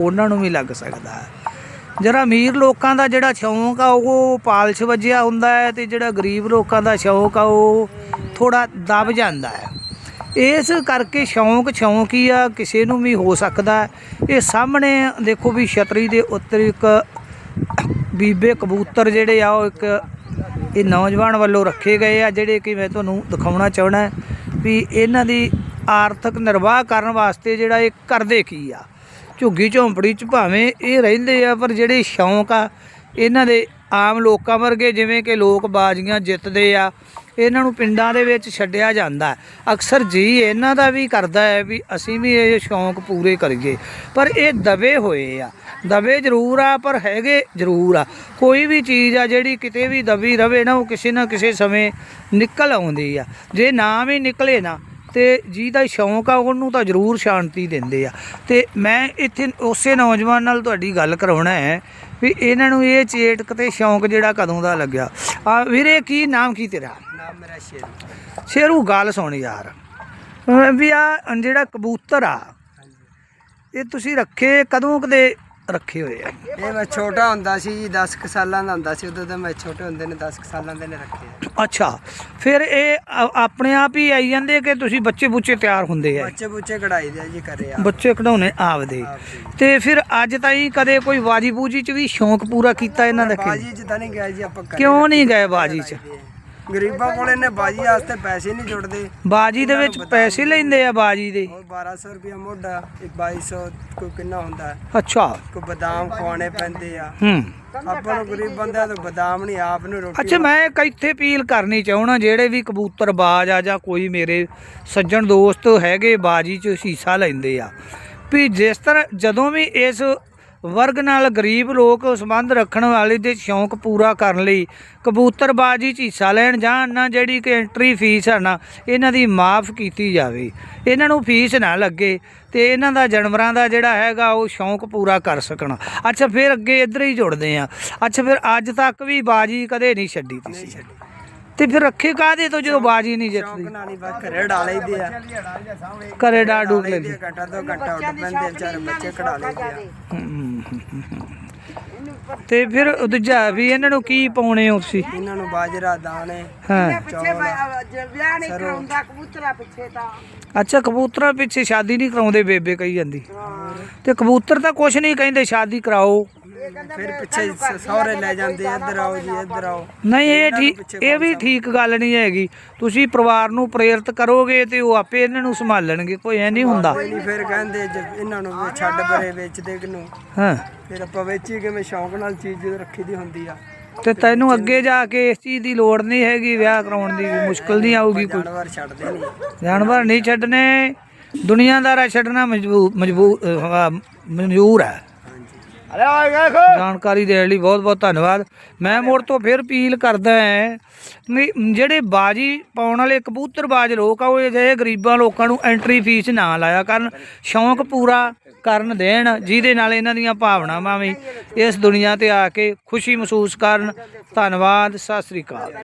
ਉਹਨਾਂ ਨੂੰ ਵੀ ਲੱਗ ਸਕਦਾ ਹੈ। ਜਿਹੜਾ ਅਮੀਰ ਲੋਕਾਂ ਦਾ ਜਿਹੜਾ ਸ਼ੌਂਕ ਆ, ਉਹ ਪਾਲਿਸ਼ ਵੱਜਿਆ ਹੁੰਦਾ ਹੈ ਤੇ ਜਿਹੜਾ ਗਰੀਬ ਲੋਕਾਂ ਦਾ ਸ਼ੌਂਕ ਆ, ਉਹ ਥੋੜਾ ਦਬ ਜਾਂਦਾ ਹੈ। ਇਸ ਕਰਕੇ ਸ਼ੌਂਕ ਸ਼ੌਂਕ ਹੀ ਆ, ਕਿਸੇ ਨੂੰ ਵੀ ਹੋ ਸਕਦਾ ਇਹ ਸਾਹਮਣੇ ਦੇਖੋ ਵੀ ਛਤਰੀ ਦੇ ਉੱਤੇ ਇੱਕ ਬੀਬੇ ਕਬੂਤਰ ਜਿਹੜੇ ਆ, ਉਹ ਇੱਕ ਇਹ ਨੌਜਵਾਨ ਵੱਲੋਂ ਰੱਖੇ ਗਏ ਆ, ਜਿਹੜੇ ਕਿ ਮੈਂ ਤੁਹਾਨੂੰ ਦਿਖਾਉਣਾ ਚਾਹਣਾ ਵੀ ਇਹਨਾਂ ਦੀ ਆਰਥਿਕ ਨਿਰਵਾਹ ਕਰਨ ਵਾਸਤੇ ਜਿਹੜਾ ਇਹ ਕਰਦੇ ਕੀ ਆ। ਝੁੱਗੀ ਝੌਂਪੜੀ ਚ ਭਾਵੇਂ ਇਹ ਰਹਿੰਦੇ ਆ, ਪਰ ਜਿਹੜੇ ਸ਼ੌਂਕ ਆ, ਇਹਨਾਂ ਦੇ ਆਮ ਲੋਕਾਂ ਵਰਗੇ, ਜਿਵੇਂ ਕਿ ਲੋਕ ਬਾਜ਼ੀਆਂ ਜਿੱਤਦੇ ਆ, ਇਹਨਾਂ ਨੂੰ ਪਿੰਡਾਂ ਦੇ ਵਿੱਚ ਛੱਡਿਆ ਜਾਂਦਾ ਅਕਸਰ ਜੀ ਇਹਨਾਂ ਦਾ ਵੀ ਕਰਦਾ ਹੈ ਵੀ ਅਸੀਂ ਵੀ ਇਹ ਸ਼ੌਂਕ ਪੂਰੇ ਕਰੀਏ। ਪਰ ਇਹ ਦਬੇ ਹੋਏ ਆ। ਦਬੇ ਜ਼ਰੂਰ ਆ, ਪਰ ਹੈਗੇ ਜ਼ਰੂਰ ਆ। ਕੋਈ ਵੀ ਚੀਜ਼ ਆ, ਜਿਹੜੀ ਕਿਤੇ ਵੀ ਦਬੀ ਰਵੇ ਨਾ, ਉਹ ਕਿਸੇ ਨਾ ਕਿਸੇ ਸਮੇਂ ਨਿਕਲ ਆਉਂਦੀ ਆ। ਜੇ ਨਾ ਵੀ ਨਿਕਲੇ ਨਾ ਤੇ ਜਿਹਦਾ ਸ਼ੌਂਕ ਆ ਉਹਨੂੰ ਤਾਂ ਜ਼ਰੂਰ ਸ਼ਾਂਤੀ ਦਿੰਦੇ ਆ। ਤੇ ਮੈਂ ਇੱਥੇ ਉਸੇ ਨੌਜਵਾਨ ਨਾਲ ਤੁਹਾਡੀ ਗੱਲ ਕਰਾਉਣਾ ਹੈ ਵੀ ਇਹਨਾਂ ਨੂੰ ਇਹ ਚੇਟਕ ਤੇ ਸ਼ੌਂਕ ਜਿਹੜਾ ਕਦੋਂ ਦਾ ਲੱਗਿਆ? ਆ ਵੀਰੇ ਕੀ ਨਾਮ ਕੀ ਤੇਰਾ? ਨਾਮ ਮੇਰਾ ਸ਼ੇਰੂ। ਸ਼ੇਰੂ ਗੱਲ ਸੁਣ ਯਾਰ। ਵੀ ਆ ਜਿਹੜਾ ਕਬੂਤਰ ਆ ਇਹ ਤੁਸੀਂ ਰੱਖੇ ਕਦੋਂ ਕਦੇ ਰੱਖੇ ਹੋਏ ਆ ਇਹ ਮੈਂ ਛੋਟਾ ਹੁੰਦਾ ਸੀ ਜੀ 10 ਕੁ ਸਾਲਾਂ ਦਾ ਹੁੰਦਾ ਸੀ ਉਦੋਂ ਤਾਂ ਮੈਂ ਛੋਟੇ ਹੁੰਦੇ ਨੇ 10 ਕੁ ਸਾਲਾਂ ਦੇ ਨੇ ਰੱਖੇ ਆ। ਅੱਛਾ ਫਿਰ ਇਹ ਆ- ਆਪਣੇ ਆਪ ਹੀ ਆਈ ਜਾਂਦੇ ਕਿ ਤੁਸੀਂ ਬੱਚੇ ਬੁੱਚੇ ਤਿਆਰ ਹੁੰਦੇ ਆ ਬੱਚੇ ਬੁੱਚੇ ਕਢਾਈ ਦੇ ਆ ਜੀ ਕਰੇ ਆ ਬੱਚੇ ਕਢਾਉਣੇ ਆਪਦੇ ਆਪਦੇ। ਤੇ ਫਿਰ ਅੱਜ ਤਾਈਂ ਕਦੇ ਕੋਈ ਬਾਜੀ ਬੂਜੀ ਚ ਵੀ ਸ਼ੌਂਕ ਪੂਰਾ ਕੀਤਾ ਇਹਨਾਂ ਦਾ ਕਿ ਬਾਜੀ ਚ ਤਾਂ ਨਹੀਂ ਗਿਆ ਜੀ ਆਪਾਂ ਕਿਉਂ ਨਹੀਂ ਗਏ ਬਾਜੀ ਚ ਕਢਾਈ ਦੇ ਆ। ਗਰੀਬਾਂ ਕੋਲੇ ਨੇ ਬਾਜੀ ਵਾਸਤੇ ਪੈਸੇ ਨਹੀਂ ਜੁੜਦੇ। ਬਾਜੀ ਦੇ ਵਿੱਚ ਪੈਸੇ ਲੈਂਦੇ ਆ ਬਾਜੀ ਦੇ। ਉਹ 1200 ਰੁਪਇਆ ਮੋਢਾ ਇੱਕ 2200 ਕੋਈ ਕਿੰਨਾ ਹੁੰਦਾ। ਅੱਛਾ। ਕੋਈ ਬਦਾਮ ਖਵਾਣੇ ਪੈਂਦੇ ਆ। ਹੂੰ। ਆਪਾਂ ਨੂੰ ਗਰੀਬ ਬੰਦਿਆਂ ਤੋਂ ਬਦਾਮ ਨਹੀਂ ਆਪ ਨੂੰ ਰੋਟੀ ਅੱਛਾ ਮੈਂ ਇੱਕ ਇੱਥੇ ਅਪੀਲ ਕਰਨੀ ਚਾਹਣਾ ਜਿਹੜੇ ਵੀ ਕਬੂਤਰ ਬਾਜ ਆ ਜਾਂ ਕੋਈ ਮੇਰੇ ਸੱਜਣ ਦੋਸਤ ਹੈਗੇ ਬਾਜੀ 'ਚ ਹਿੱਸਾ ਲੈਂਦੇ ਆ ਵੀ ਜਿਸ ਤਰ੍ਹਾਂ ਜਦੋਂ ਵੀ ਇਸ ਵਰਗ ਨਾਲ ਗਰੀਬ ਲੋਕ ਸੰਬੰਧ ਰੱਖਣ ਵਾਲੇ ਦੇ ਸ਼ੌਂਕ ਪੂਰਾ ਕਰਨ ਲਈ ਕਬੂਤਰਬਾਜੀ 'ਚ ਹਿੱਸਾ ਲੈਣ ਜਾਂ ਨਾ ਜਿਹੜੀ ਕਿ ਐਂਟਰੀ ਫੀਸ ਹੈ ਨਾ ਇਹਨਾਂ ਦੀ ਮਾਫ ਕੀਤੀ ਜਾਵੇ। ਇਹਨਾਂ ਨੂੰ ਫੀਸ ਨਾ ਲੱਗੇ ਤੇ ਇਹਨਾਂ ਦਾ ਜਾਨਵਰਾਂ ਦਾ ਜਿਹੜਾ ਹੈਗਾ ਉਹ ਸ਼ੌਂਕ ਪੂਰਾ ਕਰ ਸਕਣ। ਅੱਛਾ, ਫਿਰ ਅੱਗੇ ਇੱਧਰ ਹੀ ਜੁੜਦੇ ਆ ਅੱਛਾ, ਫਿਰ ਅੱਜ ਤੱਕ ਵੀ ਬਾਜੀ ਕਦੇ ਨਹੀਂ ਛੱਡੀ ਤੁਸੀਂ। ਤੇ ਫਿਰ ਰੱਖੇ ਕਾਹਦੇ ਤੋਂ ਜਦੋਂ ਬਾਜੀ ਨਹੀਂ ਸ਼ੌਂਕ ਜਿੱਤਦੀ ਨਾਲ ਹੀ ਬਸ ਘਰੇ ਡਾ ਲਈਦੇ ਆ। ਘਰੇ ਡਾ ਡੂਕ ਲੈਂਦੇ। ਆ, ਘੰਟਾ ਦੋ ਘੰਟਾ ਉੱਡ ਪੈਂਦੇ ਆ, ਵਿਚਾਰੇ ਬੱਚੇ ਕਢਾ ਲਈਦੇ ਆ। ਹਮ, ਤੇ ਫਿਰ ਦੂਜਾ ਵੀ ਇਹਨਾਂ ਨੂੰ ਕੀ ਪਾਉਣੇ ਹੋ ਤੁਸੀਂ? ਇਹਨਾਂ ਨੂੰ ਬਾਜਰਾ ਦਾਣੇ ਹਾਂ। ਚੌਲ ਵਿਆਹ ਨਹੀਂ ਕਰਾਉਂਦਾ ਕਬੂਤਰਾ ਪਿੱਛੇ ਤਾਂ। ਅੱਛਾ ਕਬੂਤਰਾਂ ਪਿੱਛੇ ਸ਼ਾਦੀ ਨਹੀਂ ਕਰਾਉਂਦੇ ਬੇਬੇ ਕਹੀ ਜਾਂਦੀ। ਤੇ ਕਬੂਤਰ ਤਾਂ ਕੁਛ ਨਹੀਂ ਕਹਿੰਦੇ ਸ਼ਾਦੀ ਕਰਾਓ। ਫਿਰ ਪਿੱਛੇ ਸਹੁਰੇ ਲੈ ਜਾਂਦੇ ਆ, ਇੱਧਰ ਆਓ ਜੀ ਇੱਧਰ ਆਓ। ਨਹੀਂ ਇਹ ਠੀਕ ਇਹ ਵੀ ਠੀਕ ਗੱਲ ਨਹੀਂ ਹੈਗੀ। ਤੁਸੀਂ ਪਰਿਵਾਰ ਨੂੰ ਪ੍ਰੇਰਿਤ ਕਰੋਗੇ ਤੇ ਉਹ ਆਪੇ ਇਹਨਾਂ ਨੂੰ ਸੰਭਾਲਣਗੇ ਕੋਈ ਐ ਨਹੀਂ ਹੁੰਦਾ। ਕੋਈ ਨਹੀਂ ਫਿਰ ਕਹਿੰਦੇ ਇਹਨਾਂ ਨੂੰ ਵੀ ਛੱਡ ਪਰੇ ਵੇਚਦੇ ਕਿਨੂੰ? ਹਾਂ। ਫਿਰ ਆਪਾਂ ਵੇਚੀ ਕਿਵੇਂ? ਸ਼ੌਂਕ ਨਾਲ ਚੀਜ਼ ਰੱਖੀ ਦੀ ਹੁੰਦੀ ਆ। ਤੇ ਤੈਨੂੰ ਅੱਗੇ ਜਾ ਕੇ ਇਸ ਚੀਜ਼ ਦੀ ਲੋੜ ਨਹੀਂ ਹੈਗੀ ਵਿਆਹ ਕਰਾਉਣ ਦੀ ਵੀ ਮੁਸ਼ਕਲ ਨਹੀਂ ਆਊਗੀ ਕੋਈ। ਜਾਨਵਰ ਛੱਡਦੇ ਨਹੀਂ। ਜਾਨਵਰ ਨਹੀਂ ਛੱਡਨੇ ਦੁਨੀਆਦਾਰਾ ਛੱਡਣਾ ਮਜਬੂਰ ਮਜਬੂਰ ਮਨਜ਼ੂਰ ਹੈ ਜਾਣਕਾਰੀ ਦੇਣ ਲਈ ਬਹੁਤ ਬਹੁਤ ਧੰਨਵਾਦ। ਮੈਂ ਮੋੜ ਤੋਂ ਫਿਰ ਅਪੀਲ ਕਰਦਾ ਹਾਂ, ਵੀ ਜਿਹੜੇ ਬਾਜੀ ਪਾਉਣ ਵਾਲੇ ਕਬੂਤਰਬਾਜ਼ ਲੋਕ ਆ, ਉਹ ਅਜਿਹੇ ਗਰੀਬਾਂ ਲੋਕਾਂ ਨੂੰ ਐਂਟਰੀ ਫੀਸ ਨਾ ਲਾਇਆ ਕਰਨ, ਸ਼ੌਂਕ ਪੂਰਾ ਕਰਨ ਦੇਣ, ਜਿਹਦੇ ਨਾਲ ਇਹਨਾਂ ਦੀਆਂ ਭਾਵਨਾਵਾਂ ਵੀ ਇਸ ਦੁਨੀਆ ਤੇ ਆ ਕੇ ਖੁਸ਼ੀ ਮਹਿਸੂਸ ਕਰਨ। ਧੰਨਵਾਦ, ਸਤਿ ਸ੍ਰੀ ਅਕਾਲ।